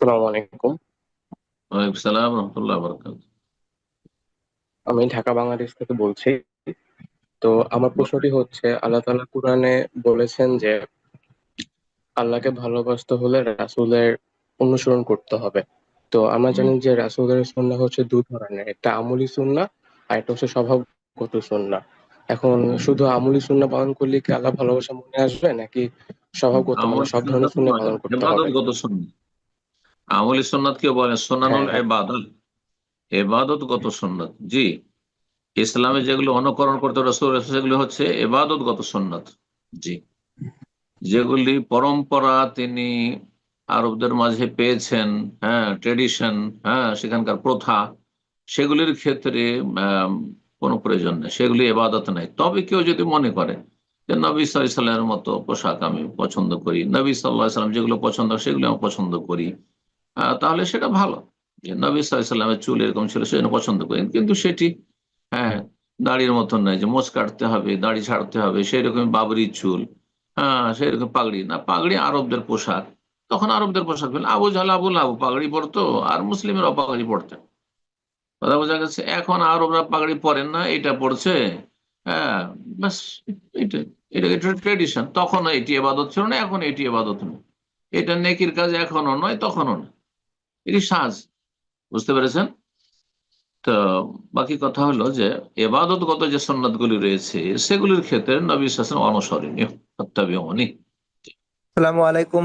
আসসালামু আলাইকুম। ওয়ালাইকুম সালাম রহমতুল্লাহ বরকাত আমি ঢাকা বাংলাদেশ থেকে বলছি। তো আমার প্রশ্নটি হচ্ছে আল্লাহ তাআলা কুরআনে বলেছেন যে আল্লাহকে ভালোবাসতে হলে রাসূলের অনুসরণ করতে হবে। তো আমরা জানি যে রাসূলের সুন্নাহ হচ্ছে দু ধরনের একটা আমলি সুন্নাহ আর একটা হচ্ছে স্বভাবগত সুন্নাহ। এখন শুধু আমলি সুন্নাহ পালন করলে কি আল্লাহ ভালোবাসা মনে আসবে নাকি স্বভাবগত মানে সব ধরনের সুন্নাহ পালন করতে হবে? আমলি সুন্নাত কেউ বলে সোনানুল হ্যাঁ। এবাদত এবাদতগত সুন্নাত? জি। ইসলামে যেগুলো অনুকরণ করতে রসুল সেগুলো হচ্ছে এবাদতগত সুন্নাত। জি। যেগুলি পরম্পরা তিনি আরবদের মাঝে পেয়েছেন হ্যাঁ ট্রেডিশন হ্যাঁ সেখানকার প্রথা সেগুলির ক্ষেত্রে কোনো প্রয়োজন নেই। সেগুলি এবাদত নেই। তবে কেউ যদি মনে করে যে নবী সাল্লামের মতো পোশাক আমি পছন্দ করি নবী সাল্লাহ সাল্লাম যেগুলো পছন্দ সেগুলো আমি পছন্দ করি তাহলে সেটা ভালো। নবী সাল্লামের চুল এরকম ছিল, সেজন্য পছন্দ করি কিন্তু সেটি হ্যাঁ দাড়ির মতন নয় যে মোচ কাটতে হবে, দাড়ি ছাড়তে হবে সেই রকম বাবরি চুল হ্যাঁ সেই রকম পাগড়ি। না, পাগড়ি আরবদের পোশাক। তখন আরবদের পোশাক ফেলে আবু আবুল আবু পাগড়ি পরতো, আর মুসলিমের অপাগড়ি পরতেন। কথা বোঝা গেছে? এখন আরবরা পাগড়ি পরেন না এটা পড়ছে হ্যাঁ বাস এটা এটা ট্রেডিশন তখন এটি এবাদত ছিল না এখন এটি এবাদত নয়। এটা নেকির কাজ এখনও নয়, তখনও নয়। এটি সাজ বুঝতে পেরেছেন? তো বাকি কথা হলো যে এবাদতগত যে সন্ন্যতগুলি রয়েছে সেগুলির ক্ষেত্রে নবী শাসন অনুসরণীয় আসসালামু আলাইকুম।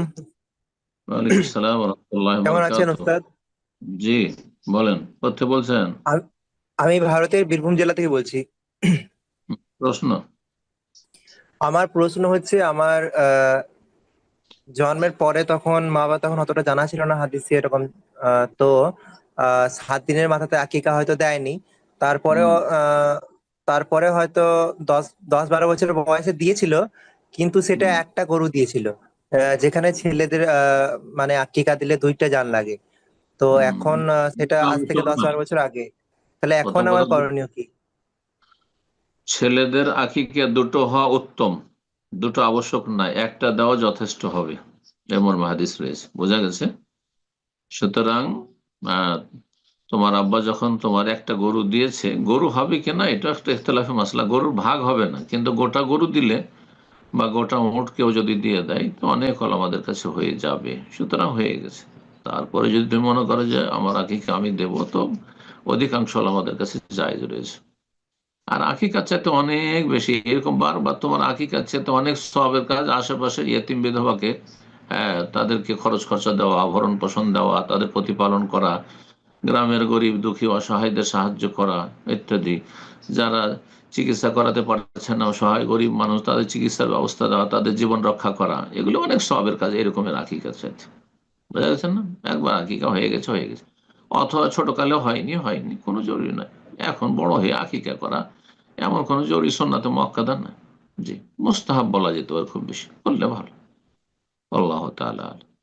ওয়ালাইকুম আসসালাম রাহমাতুল্লাহি কেমন আছেন বারাকাতুহু। জি বলেন করতে বলছেন? আমি ভারতের বীরভূম জেলা থেকে বলছি। প্রশ্ন? আমার প্রশ্ন হচ্ছে আমার আহ, জন্মের পরে তখন মা বাবা তখন অতটা জানা ছিল না হাদিসে এরকম তো সাত দিনের মাথাতে আকিকা হয়তো দেয়নি। তারপরেও তারপরে হয়তো দশ দশ বারো বছর বয়সে দিয়েছিল কিন্তু সেটা একটা গরু দিয়েছিল। যেখানে ছেলেদের মানে আকিকা দিলে দুইটা জান লাগে। তো এখন সেটা আজ থেকে দশ বারো বছর আগে। তাহলে এখন আমার করণীয় কি? ছেলেদের আখিকে দুটো হওয়া উত্তম। দুটো আবশ্যক নাই। একটা দেওয়া যথেষ্ট হবে। এমন হাদিস রয়েছে। বোঝা গেছে? সুতরাং তোমার আব্বা যখন তোমার একটা গরু দিয়েছে, গরু হবে কিনা এটা একটা ইখতলাফি মাসলা, গরুর ভাগ হবে না, কিন্তু গোটা গরু দিলে বা গোটা মোট কেউ যদি দিয়ে দেয়, তো অনেক হল আমাদের কাছে হয়ে যাবে, সুতরাং হয়ে গেছে। তারপরে যদি তুমি মনে করো যে আমার আকিকে আমি দেব, তো অধিকাংশ হল আমাদের কাছে জায়জ রয়েছে। আর আকিকার চাইতে অনেক বেশি, এরকম বারবার তোমার আকিকার চাইতে অনেক সবের কাজ আশেপাশে ইয়েতিম বিধবাকে হ্যাঁ তাদেরকে খরচ খরচা দেওয়া ভরণ পোষণ দেওয়া, তাদের প্রতিপালন করা, গ্রামের গরিব, দুঃখী, অসহায়দের সাহায্য করা ইত্যাদি। যারা চিকিৎসা করাতে পারছে না, অসহায়, গরিব মানুষ, তাদের চিকিৎসার ব্যবস্থা দেওয়া, তাদের জীবন রক্ষা করা, এগুলো অনেক সবের কাজ এরকমের আকিকার চাইতে বোঝা গেছে না? একবার আকিকা হয়ে গেছে হয়ে গেছে। অথবা ছোটকালে হয়নি হয়নি, কোনো জরুরি নয়। এখন বড় হয়ে আকিকা করা, এমন কোনো জরুরি সন্ন্যাতে মক্কাদার না। জি, মুস্তাহাব বলা যেতে পারে খুব বেশি, করলে ভালো। আল্লাহ তাআলা আলাম।